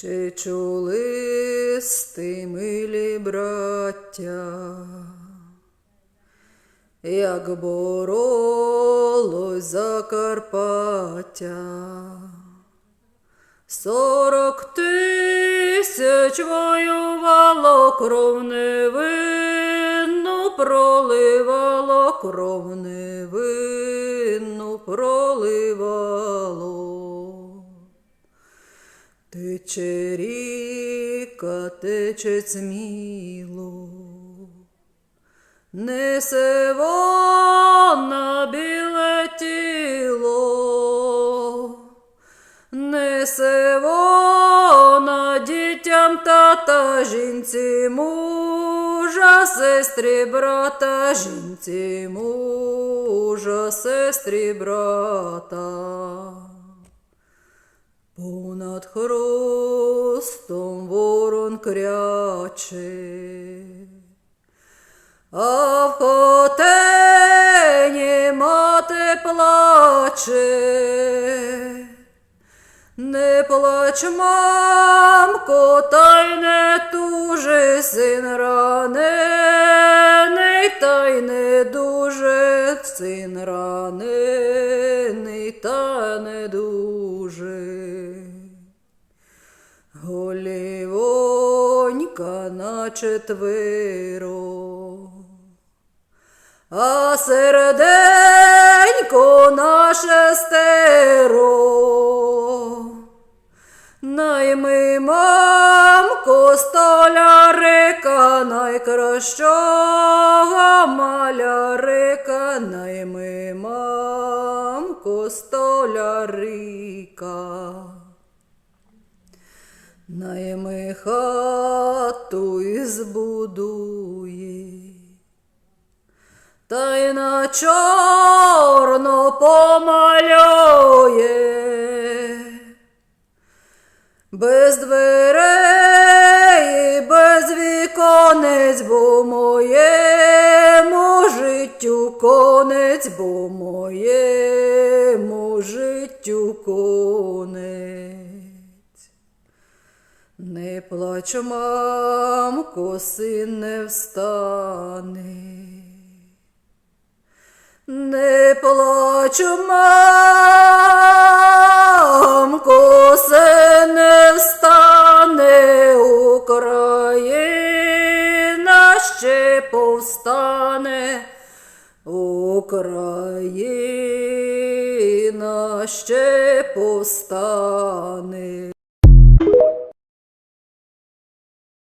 Чи чули сти, милі браття, як боролось Закарпаття? Сорок тисяч воювало, кров невинну проливало, кров невинну проливало. Тече ріка, тече сміло, несе вона біле тіло, несе вона дітям тата, жінці мужа, сестрі брата, жінці мужа, сестрі брата. Понад хрустом ворон кряче, а в хотені мати плаче. Не плач, мамко, та й не тужи, син ранений, та й не дуже, син ранений, та не дуже. Голівонька на четверо, а серденько на шестеро. Найми мамко столярика, найкращого малярика, найми мамко столярика. Найми хату і збудує, та й на чорно помалює. Без дверей, без віконець, бо моєму життю конець, бо моєму життю конець. Не плач, мамко, син не встане. Не плач, мамко, син не встане, Україна ще повстане, Україна ще повстане.